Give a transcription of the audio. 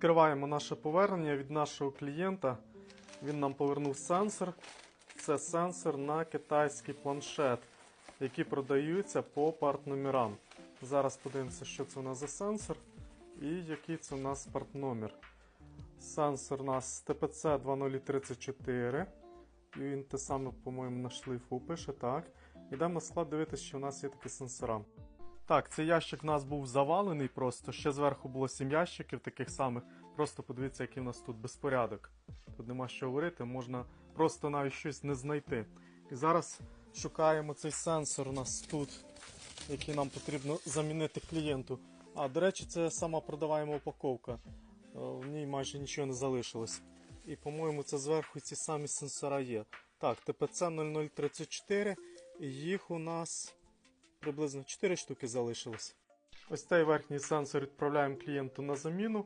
Відкриваємо наше повернення від нашого клієнта. Він нам повернув сенсор. Це сенсор на китайський планшет, які продаються по партномірам. Зараз подивимося, що це у нас за сенсор і який це у нас партномір. Сенсор у нас TPC 2034. І він те саме, по-моєму, на шлейфу пише, так. Йдемо склад дивитися, що у нас є такі сенсора. Так, цей ящик у нас був завалений просто. Ще зверху було 7 ящиків таких самих. Просто подивіться, який у нас тут безпорядок. Тут нема що говорити, можна просто навіть щось не знайти. І зараз шукаємо цей сенсор у нас тут, який нам потрібно замінити клієнту. А, до речі, це сама продаваєма упаковка. Е, В ній майже нічого не залишилось. І, по-моєму, це зверху ці самі сенсора є. Так, ТПЦ 0034, і їх у нас приблизно 4 штуки залишилось. Ось цей верхній сенсор відправляємо клієнту на заміну.